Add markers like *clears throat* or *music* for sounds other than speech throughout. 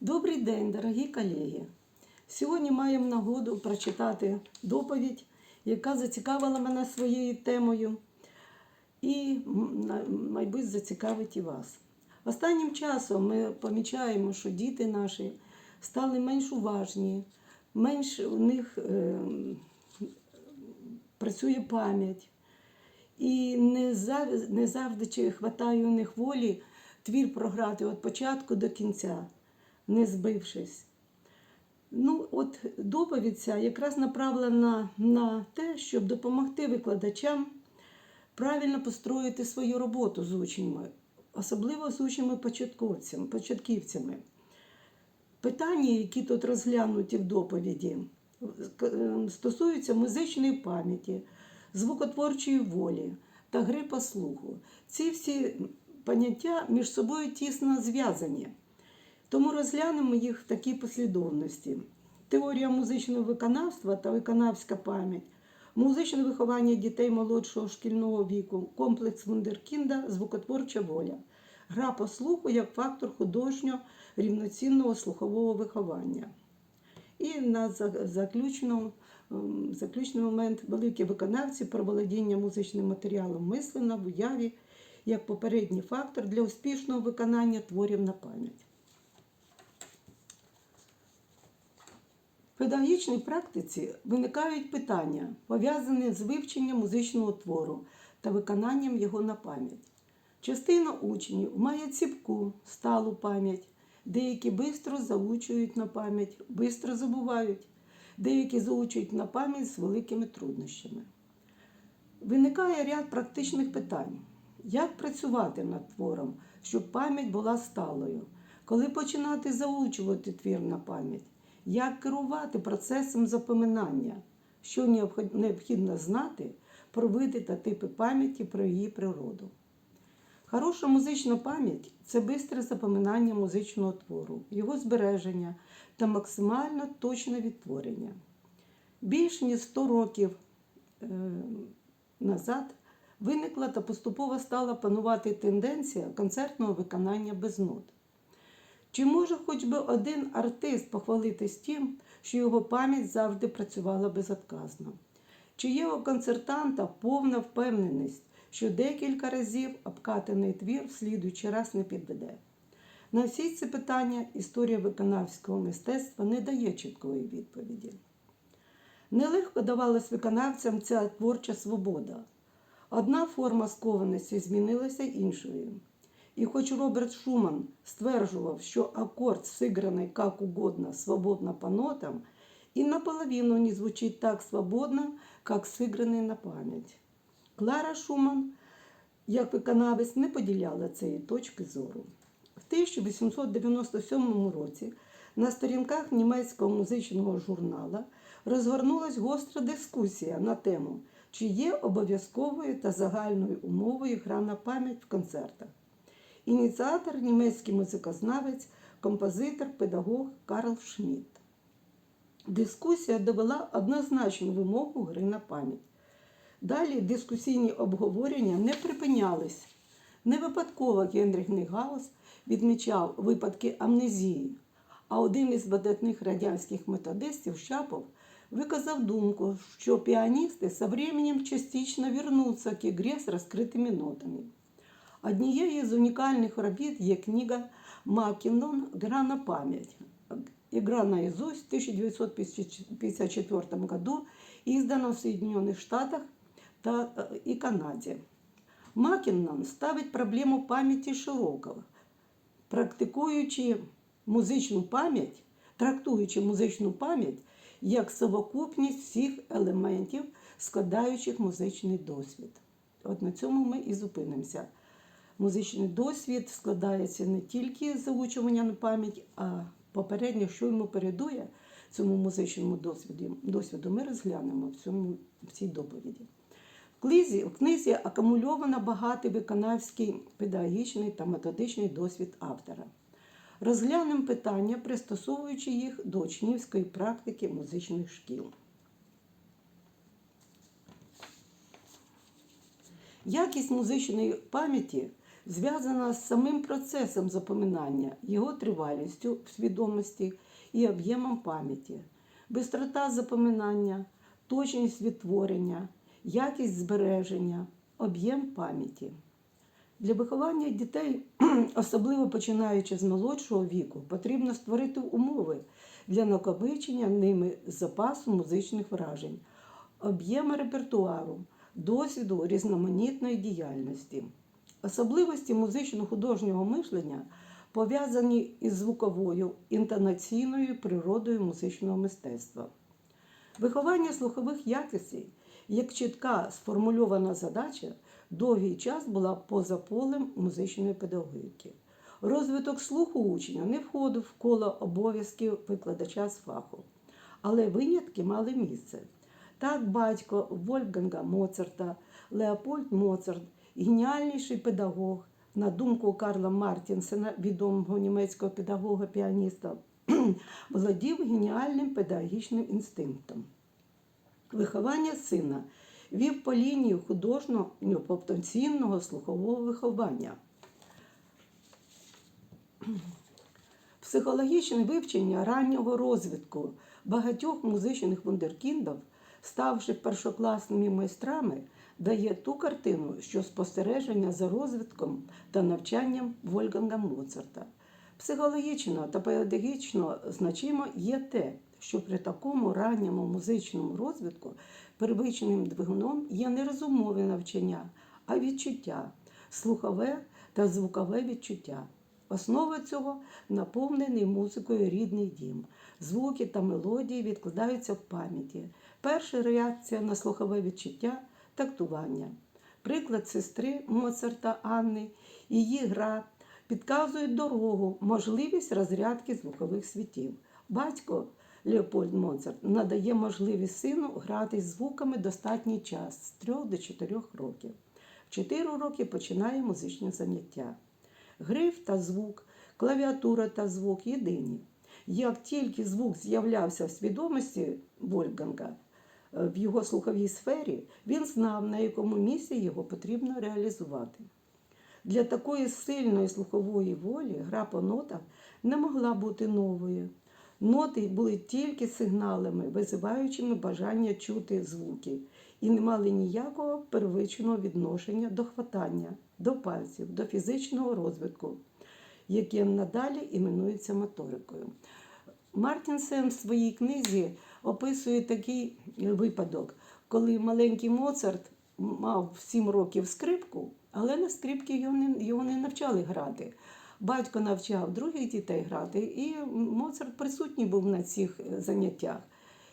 Добрий день, дорогі колеги! Сьогодні маємо нагоду прочитати доповідь, яка зацікавила мене своєю темою і, мабуть, зацікавить і вас. Останнім часом ми помічаємо, що діти наші стали менш уважні, менш у них е, працює пам'ять. І не завжди, не завжди хватає у них волі твір програти від початку до кінця, не збившись. Ну, от доповідь ця якраз направлена на те, щоб допомогти викладачам правильно построїти свою роботу з учнями, особливо з учнями початковцями, початківцями. Питання, які тут розглянуті в доповіді, е, стосуються музичної пам'яті, звукотворчої волі та гри по слуху. Ці всі поняття між собою тісно зв'язані. Тому розглянемо їх в такій послідовності: теорія музичного виконавства та виконавська пам'ять, музичне виховання дітей молодшого шкільного віку, комплекс Вундеркінда, звукотворча воля, гра по слуху як фактор художнього рівноцінного слухового виховання. І на заключну, ем, заключний момент. Великі виконавці про володіння музичним матеріалом мислення в уяві як попередній фактор для успішного виконання творів на пам'ять. В педагогічній практиці виникають питання, пов'язані з вивченням музичного твору та виконанням його на пам'ять. Частина учнів має ціпку, сталу пам'ять, деякі швидко заучують на пам'ять, швидко забувають, деякі заучують на пам'ять з великими труднощами. Виникає ряд практичних питань. Як працювати над твором, щоб пам'ять була сталою? Коли починати заучувати твір на пам'ять? Як керувати процесом запоминання? Що необхідно знати про види та типи пам'яті, про її природу? Хороша музична пам'ять це бистре запоминання музичного твору, його збереження та максимально точне відтворення. Більш ніж 100 років е, назад виникла та поступово стала панувати тенденція концертного виконання без нот. Чи може хоч би один артист похвалитись тим, що його пам'ять завжди працювала безотказно? Чи є у концертанта повна впевненість, що декілька разів обкатаний твір в слідуючий раз не підведе? На всі ці питання історія виконавського мистецтва не дає чіткої відповіді. Нелегко давалась виконавцям ця творча свобода. Одна форма скованості змінилася іншою. І хоч Роберт Шуман стверджував, що акорд, сыгранный как угодно, свободно по нотам, и наполовину не звучит так свободно, как сыгранный на пам'ять. Клара Шуман, як виконавець, не поділяла цієї точки зору. В 1897 році на сторінках німецького музичного журнала розгорнулась гостра дискусія на тему, чи є обов'язковою та загальною умовою гра на пам'ять в концертах. Ініціатор німецький музикознавець, композитор, педагог Карл Шмідт. Дискусія довела однозначну вимогу гри на пам'ять. Далі дискусійні обговорення не припинялись. Не випадково Генріх Нігаус відмічав випадки амнезії, а один із видатних радянських методистів Щапов виказав думку, що піаністи со временем частично вернуться к ігрі з розкритими нотами. Однією з унікальних робіт є книга Маккінон «Гра на пам'ять». Игра наизусть в 1954 году издана в Соединенных Штатах та, и Канаде. Маккінон ставить проблему пам'яті широкого, практикуючи музичну пам'ять, трактуючи музичну пам'ять як совокупність всіх елементів, складаючих музичний досвід. От на цьому ми і зупинимося. Музичний досвід складається не тільки з заучування на пам'ять, а попередньо, що йому передує цьому музичному досвіду, досвіду ми розглянемо в, цьому, в цій доповіді. В книзі, в книзі акумульовано багатий виконавський педагогічний та методичний досвід автора. Розглянемо питання, пристосовуючи їх до учнівської практики музичних шкіл. Якість музичної пам'яті зв'язана з самим процесом запоминання, його тривалістю в свідомості і об'ємом пам'яті, бистрота запоминання, точність відтворення, якість збереження, об'єм пам'яті. Для виховання дітей, *clears throat* особливо починаючи з молодшого віку, потрібно створити умови для накопичення ними запасу музичних вражень, об'єму репертуару, досвіду різноманітної діяльності. Особливості музично-художнього мишлення пов'язані із звуковою інтонаційною природою музичного мистецтва. Виховання слухових якостей як чітка сформульована задача довгий час була поза полем музичної педагогіки. Розвиток слуху учня не входив в коло обов'язків викладача з фаху, але винятки мали місце. Так батько Вольфганга Моцарта, Леопольд Моцарт, геніальніший педагог, на думку Карла Мартінсена, відомого німецького педагога-піаніста, *clears throat* володів геніальним педагогічним інстинктом. Виховання сина вів по лінії художнього повноцінного слухового виховання. *clears throat* Психологічне вивчення раннього розвитку багатьох музичних вундеркіндів, ставши першокласними майстрами, дає ту картину, що спостереження за розвитком та навчанням Вольфганга Моцарта. Психологічно та педагогічно значимо є те, що при такому ранньому музичному розвитку первичним двигуном є не розумове навчання, а відчуття, слухове та звукове відчуття. Основа цього наповнений музикою рідний дім. Звуки та мелодії відкладаються в пам'яті. Перша реакція на слухове відчуття тактування. Приклад сестри Моцарта Анни, її гра підказує дорогу, можливість розрядки звукових світів. Батько Леопольд Моцарт надає можливість сину грати з звуками достатній час з 3 до 4 років. В 4 роки починає музичне заняття. Гриф та звук, клавіатура та звук єдині. Як тільки звук з'являвся в свідомості Вольфганга, е, в його слуховій сфері, він знав, на якому місці його потрібно реалізувати. Для такої сильної слухової волі гра по нотам не могла бути новою. Ноти були тільки сигналами, визиваючими бажання чути звуки, і не мали ніякого первичного відношення до хватання, до пальців, до фізичного розвитку, яке надалі іменується моторикою. Мартінсен в своїй книзі описує такий випадок, коли маленький Моцарт мав 7 років скрипку, але на скрипки його не, його не навчали грати. Батько навчав других дітей грати, і Моцарт присутній був на цих е, заняттях.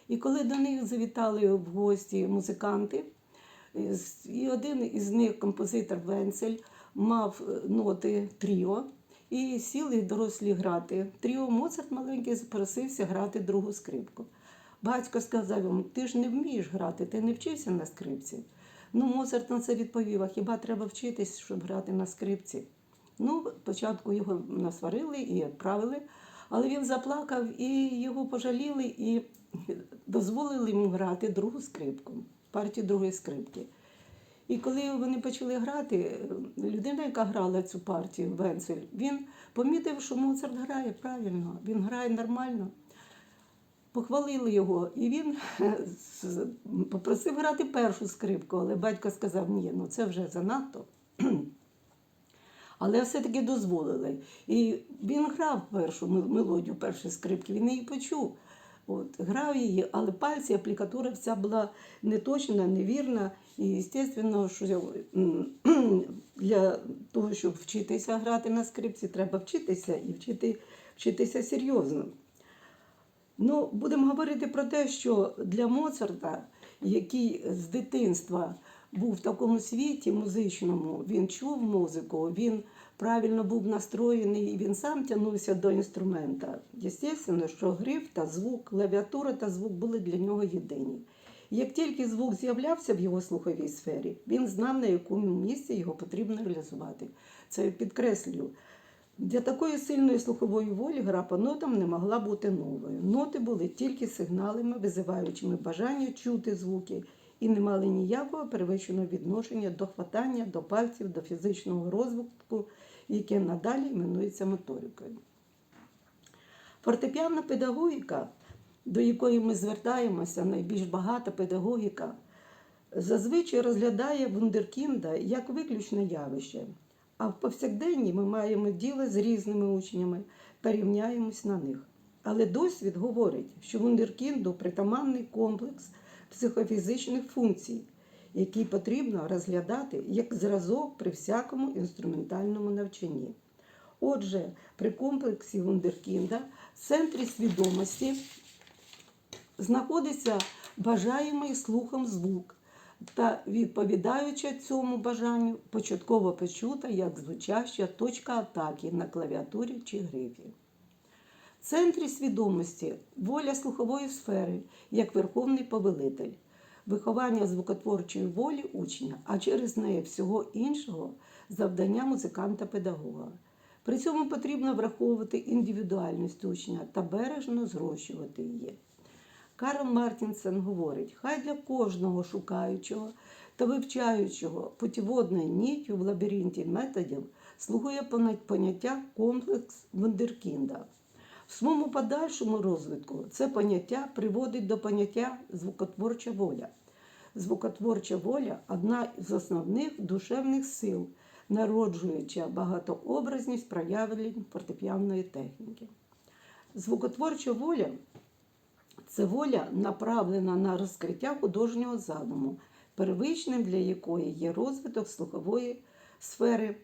І коли до них завітали в гості музиканти, і один із них, композитор Венцель, мав е, ноти тріо, і сіли дорослі грати. Тріо Моцарт маленький запросився грати другу скрипку. Батько сказав йому: ти ж не вмієш грати, ти не вчився на скрипці. Ну, Моцарт на це відповів: а хіба треба вчитись, щоб грати на скрипці? Ну, спочатку його насварили і відправили, але він заплакав і його пожаліли і дозволили йому грати другу скрипку, партію другої скрипки. І коли вони почали грати, людина, яка грала цю партію, Венцель, він помітив, що Моцарт грає правильно, він грає нормально. Похвалили його, і він *laughs* попросив грати першу скрипку, але батько сказав, ні, ну це вже занадто. Але все-таки дозволили. І він грав першу мелодію першої скрипки, він її почув. От, Грав її, але пальці, аплікатура вся була неточна, невірна. І, звісно, що *clears throat* для того, щоб вчитися грати на скрипці, треба вчитися і вчити, вчитися серйозно. Ну, Будемо говорити про те, що для Моцарта, який з дитинства був в такому світі музичному, він чув музику, він правильно був настроєний, і він сам тягнувся до інструмента. Звісно, що гриф та звук, клавіатура та звук були для нього єдині. Як тільки звук з'являвся в його слуховій сфері, він знав, на якому місці його потрібно реалізувати. Це підкреслюю. Для такої сильної слухової волі гра по нотам не могла бути новою. Ноти були тільки сигналами, визиваючими бажання чути звуки і не мали ніякого перевищеного відношення до хватання, до пальців, до фізичного розвитку, яке надалі іменується моторикою. Фортепіанна педагогіка, до якої ми звертаємося, найбільш багата педагогіка, зазвичай розглядає вундеркінда як виключне явище. А в повсякденні ми маємо діло з різними учнями та рівняємось на них. Але досвід говорить, що вундеркінду притаманний комплекс психофізичних функцій, який потрібно розглядати як зразок при всякому інструментальному навчанні. Отже, при комплексі Вундеркінда в центрі свідомості знаходиться бажаємий слухом звук та відповідаючи цьому бажанню, початково почута як звучаща точка атаки на клавіатурі чи грифі. В центрі свідомості воля слухової сфери як верховний повелитель, виховання звукотворчої волі учня, а через неї всього іншого завдання музиканта-педагога. При цьому потрібно враховувати індивідуальність учня та бережно зрощувати її. Карл Мартінсен говорить: хай для кожного шукаючого та вивчаючого путіводною ніттю в лабіринті методів слугує поняття комплекс Вундеркінда. В своєму подальшому розвитку це поняття приводить до поняття звукотворча воля. Звукотворча воля одна з основних душевних сил, народжуюча багатообразність проявлень фортепіанної техніки. Звукотворча воля воля, направлена на розкриття художнього задуму, первичним для якої є розвиток слухової сфери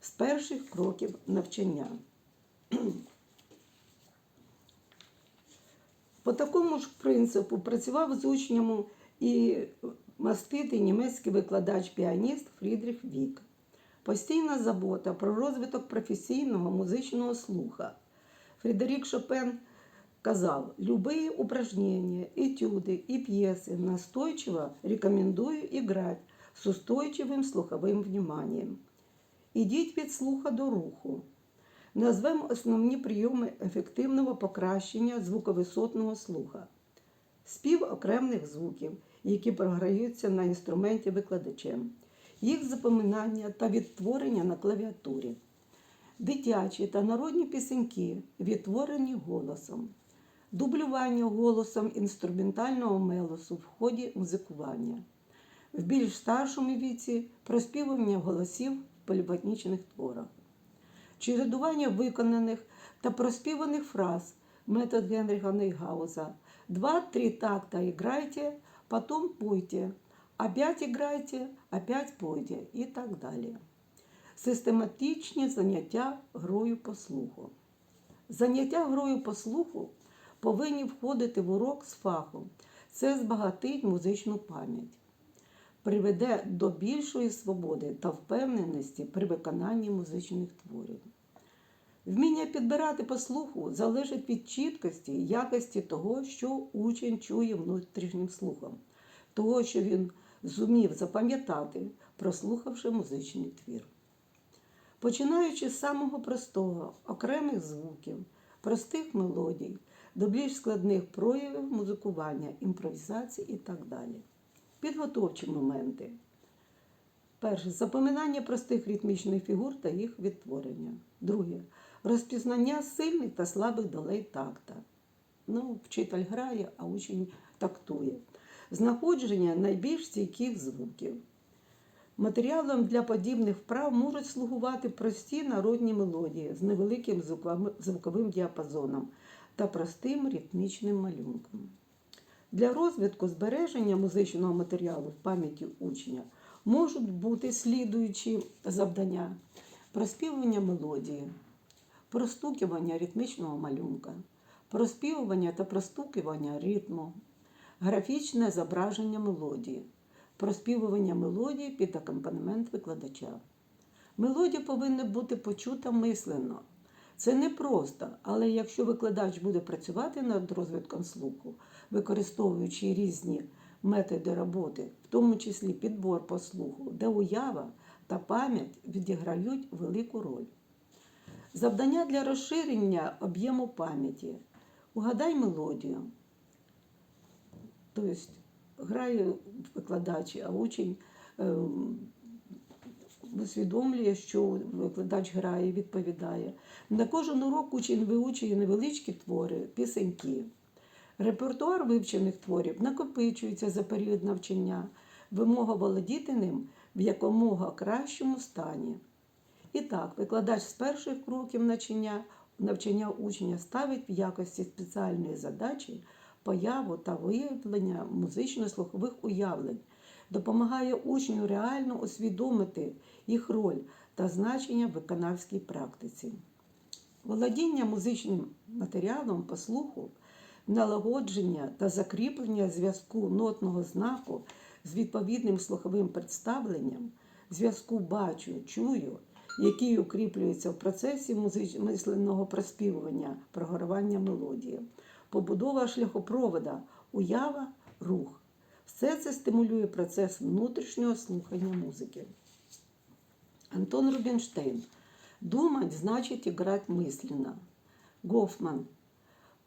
з перших кроків навчання. По такому ж принципу працював з учнями і маститий німецький викладач-піаніст Фрідріх Вік. Постійна забота про розвиток професійного музичного слуха. Фредерік Шопен казав, любые упражнения, этюды и пьесы настойчиво рекомендую играть с устойчивым слуховим вниманием. Ідіть від слуха до руху. Назвемо основні прийоми ефективного покращення звуковисотного слуха. Спів окремих звуків, які програються на інструменті викладачем, їх запоминання та відтворення на клавіатурі, дитячі та народні пісеньки, відтворені голосом, дублювання голосом інструментального мелосу в ході музикування, в більш старшому віці проспівування голосів в поліботнічних творах чередування виконаних та проспіваних фраз метод Генріха Нейгауза. Два-три такта играйте, потом пойте, опять играйте, опять пойте і так далі. Систематичні заняття грою по слуху. Заняття грою по слуху повинні входити в урок з фахом. Це збагатить музичну пам'ять, приведе до більшої свободи та впевненості при виконанні музичних творів. Вміння підбирати по слуху залежить від чіткості і якості того, що учень чує внутрішнім слухом, того, що він зумів запам'ятати, прослухавши музичний твір. Починаючи з самого простого, окремих звуків, простих мелодій, до більш складних проявів музикування, імпровізації і так далі. Підготовчі моменти. Перше запоминання простих ритмічних фігур та їх відтворення. Друге розпізнання сильних та слабих долей такта. Ну, вчитель грає, а учень тактує. Знаходження найбільш стійких звуків. Матеріалом для подібних вправ можуть слугувати прості народні мелодії з невеликим звуковим- діапазоном та простим ритмічним малюнком. Для розвитку збереження музичного матеріалу в пам'яті учня можуть бути слідуючі завдання: проспівування мелодії, простукування ритмічного малюнка, проспівування та простукування ритму, графічне зображення мелодії, проспівування мелодії під акомпанемент викладача. Мелодія повинна бути почута мислено. Це не просто, але якщо викладач буде працювати над розвитком слуху, використовуючи різні методи роботи, в тому числі підбор по слуху, де уява та пам'ять відіграють велику роль. Завдання для розширення об'єму пам'яті. Угадай мелодію. Тобто грає викладач, а учень е, усвідомлює, що викладач грає, відповідає. На кожен урок учень виучує невеличкі твори, пісеньки. Репертуар вивчених творів накопичується за період навчання, вимога володіти ним в якомога кращому стані. І так, викладач з перших кроків навчання, навчання учня ставить в якості спеціальної задачі появу та виявлення музично-слухових уявлень, допомагає учню реально усвідомити їх роль та значення в виконавській практиці. Володіння музичним матеріалом по слуху, налагодження та закріплення зв'язку нотного знаку з відповідним слуховим представленням, зв'язку бачу, чую, який укріплюється в процесі музич... мисленного проспівування, програвання мелодії, побудова шляхопровода, уява, рух. Все це стимулює процес внутрішнього слухання музики. Антон Рубинштейн. Думать значит играть мысленно. Гофман.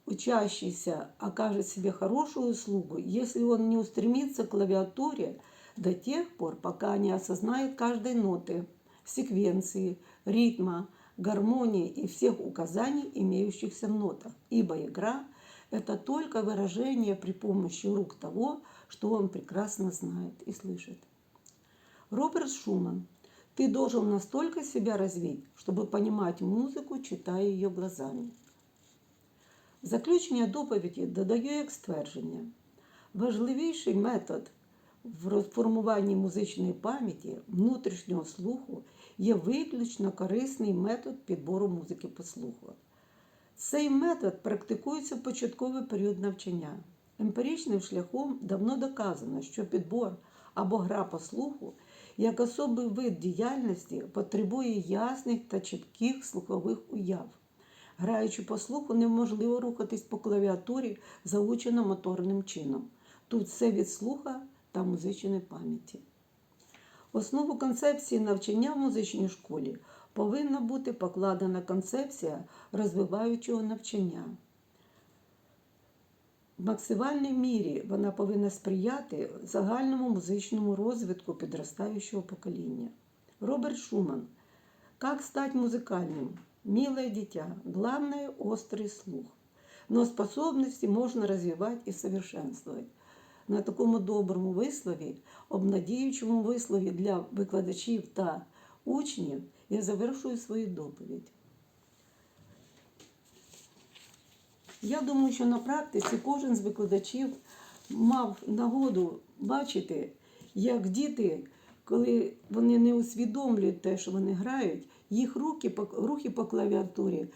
Учащийся окажет себе хорошую услугу, если он не устремится к клавиатуре до тех пор, пока не осознает каждой ноты, секвенции, ритма, гармонии и всех указаний, имеющихся в нотах. Ибо игра – это только выражение при помощи рук того, что он прекрасно знает и слышит. Роберт Шуман. Ты должен настолько себя развить, чтобы понимать музыку, читая ее глазами. В заключення доповіді додаю як ствердження. Важливіший метод в формуванні музичної пам'яті, внутрішнього слуху є виключно корисний метод підбору музики по слуху. Цей метод практикується в початковий період навчання. Емпіричним шляхом давно доказано, що підбор або гра по слуху як особий вид діяльності потребує ясних та чітких слухових уяв. Граючи по слуху, неможливо рухатись по клавіатурі заучено моторним чином. Тут все від слуха та музичної пам'яті. Основу концепції навчання в музичній школі повинна бути покладена концепція розвиваючого навчання. В максимальній мірі вона повинна сприяти загальному музичному розвитку підростаючого покоління. Роберт Шуман. Как стать музыкальным? Милое дитя. Главное – острый слух. Но способности можно развивать и совершенствовать. На такому доброму вислові, обнадіючому вислові для викладачів та учнів я завершую свою доповідь. Я думаю, що на практиці кожен з викладачів мав нагоду бачити, як діти, коли вони не усвідомлюють те, що вони грають, їх руки, рухи по клавіатурі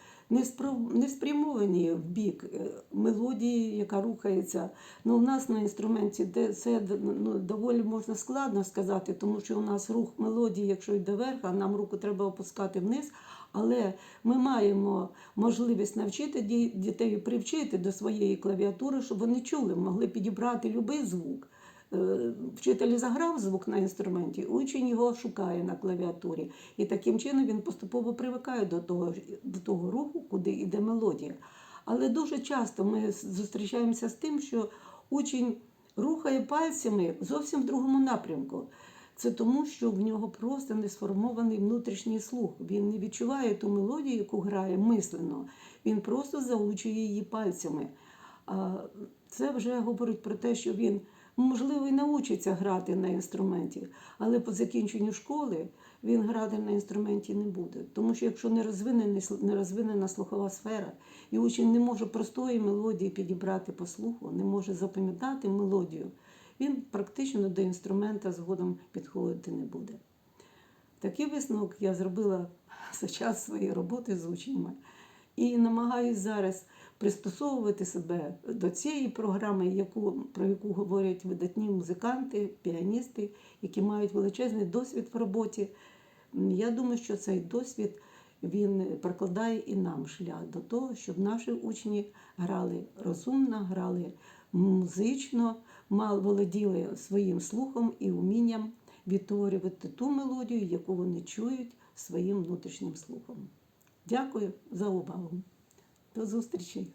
не, спрямовані в бік е, мелодії, яка рухається. Ну, у нас на інструменті це ну, доволі можна складно сказати, тому що у нас рух мелодії, якщо йде вверх, а нам руку треба опускати вниз. Але ми маємо можливість навчити дітей привчити до своєї клавіатури, щоб вони чули, могли підібрати будь-який звук. Е, Вчитель заграв звук на інструменті, учень його шукає на клавіатурі. І таким чином він поступово привикає до того, до того руху, куди йде мелодія. Але дуже часто ми зустрічаємося з тим, що учень рухає пальцями зовсім в другому напрямку. Це тому, що в нього просто не сформований внутрішній слух. Він не відчуває ту мелодію, яку грає мислено. Він просто заучує її пальцями. Це вже говорить про те, що він, можливо, і научиться грати на інструменті, але по закінченню школи він грати на інструменті не буде. Тому що якщо не розвинена, не розвинена слухова сфера, і учень не може простої мелодії підібрати по слуху, не може запам'ятати мелодію, він практично до інструмента згодом підходити не буде. Такий висновок я зробила *laughs* за час своєї роботи з учнями і намагаюся зараз пристосовувати себе до цієї програми, яку, про яку говорять видатні музиканти, піаністи, які мають величезний досвід в роботі. Я думаю, що цей досвід він прокладає і нам шлях до того, щоб наші учні грали розумно, грали музично, мали володіли своїм слухом і вмінням відтворювати ту мелодію, яку вони чують своїм внутрішнім слухом. Дякую за увагу. До зустрічі!